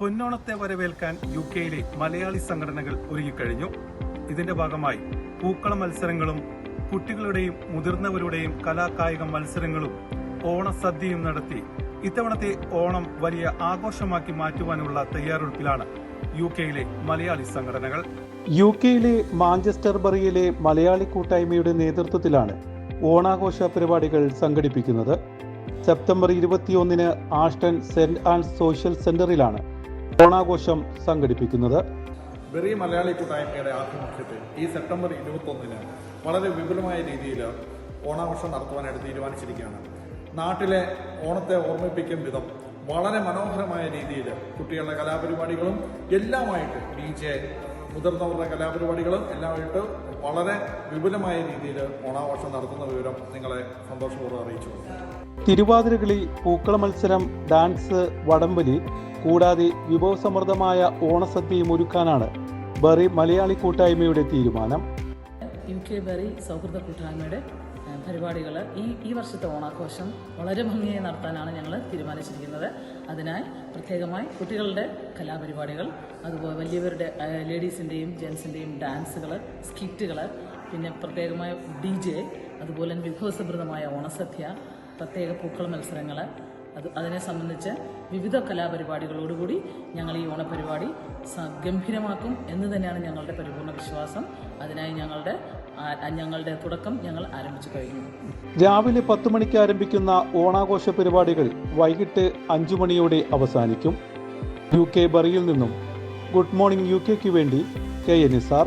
പൊന്നോണത്തെ വരവേൽക്കാൻ യു കെയിലെ മലയാളി സംഘടനകൾ ഒരുങ്ങിക്കഴിഞ്ഞു. ഇതിന്റെ ഭാഗമായി പൂക്കള മത്സരങ്ങളും കുട്ടികളുടെയും മുതിർന്നവരുടെയും കലാകായിക മത്സരങ്ങളും ഓണസദ്യയും നടത്തി. ഇത്തവണത്തെ ഓണം വലിയ ആഘോഷമാക്കി മാറ്റുവാനുള്ള തയ്യാറെടുപ്പിലാണ് യു കെയിലെ മലയാളി സംഘടനകൾ. യു കെയിലെ മാഞ്ചസ്റ്റർ ബറിയിലെ മലയാളി കൂട്ടായ്മയുടെ നേതൃത്വത്തിലാണ് ഓണാഘോഷ പരിപാടികൾ സംഘടിപ്പിക്കുന്നത്. സെപ്റ്റംബർ ഇരുപത്തിയൊന്നിന് ആഷ്ടൺ സെന്റ് ആൻഡ് സോഷ്യൽ സെന്ററിലാണ് ഓണാഘോഷം സംഘടിപ്പിക്കുന്നത്. വെറിയ മലയാളി കൂട്ടായ്മയുടെ ആഭിമുഖ്യത്തിൽ ഈ സെപ്റ്റംബർ ഇരുപത്തൊന്നിന് വളരെ വിപുലമായ രീതിയിൽ ഓണാഘോഷം നടത്തുവാനായിട്ട് തീരുമാനിച്ചിരിക്കുകയാണ്. നാട്ടിലെ ഓണത്തെ ഓർമ്മിപ്പിക്കും വിധം വളരെ മനോഹരമായ രീതിയിൽ കുട്ടികളുടെ കലാപരിപാടികളും എല്ലാമായിട്ട് ഡി ജെ മുതിർന്നവരുടെ കലാപരിപാടികളും എല്ലാമായിട്ട് വളരെ വിപുലമായ രീതിയിൽ ഓണാഘോഷം നടത്തുന്ന വിവരം നിങ്ങളെ സന്തോഷപൂർവം അറിയിച്ചു. തിരുവാതിരകളി പൂക്കള മത്സരം ഡാൻസ് വടംവലി കൂടാതെ വിഭവസമൃദ്ധമായ ഓണസദ്യയും ഒരുക്കാനാണ് ബറി മലയാളി കൂട്ടായ്മയുടെ തീരുമാനം. യു കെ ബെറി സൗഹൃദ കൂട്ടായ്മയുടെ പരിപാടികൾ ഈ ഈ വർഷത്തെ ഓണാഘോഷം വളരെ ഭംഗിയായി നടത്താനാണ് ഞങ്ങൾ തീരുമാനിച്ചിരിക്കുന്നത്. അതിനായി പ്രത്യേകമായി കുട്ടികളുടെ കലാപരിപാടികൾ അതുപോലെ വലിയവരുടെ ലേഡീസിന്റെയും ജെൻസിന്റെയും ഡാൻസുകൾ സ്കിറ്റുകൾ പിന്നെ പ്രത്യേകമായ ഡി ജെ അതുപോലെ വിഭവസമൃദ്ധമായ ഓണസദ്യ പ്രത്യേക പൂക്കൾ മത്സരങ്ങൾ അത് അതിനെ സംബന്ധിച്ച് വിവിധ കലാപരിപാടികളോടുകൂടി ഞങ്ങൾ ഈ ഓണപരിപാടി ഗംഭീരമാക്കും എന്ന് തന്നെയാണ് ഞങ്ങളുടെ പരിപൂർണ വിശ്വാസം. അതിനായി ഞങ്ങളുടെ ഞങ്ങളുടെ തുടക്കം ഞങ്ങൾ ആരംഭിച്ചു കഴിഞ്ഞു. രാവിലെ പത്ത് മണിക്ക് ആരംഭിക്കുന്ന ഓണാഘോഷ പരിപാടികൾ വൈകിട്ട് അഞ്ചു മണിയോടെ അവസാനിക്കും. യു കെ ബറിയിൽ നിന്നും ഗുഡ് മോർണിംഗ് യു കെക്ക് വേണ്ടി കെ എൻ എസ് ആർ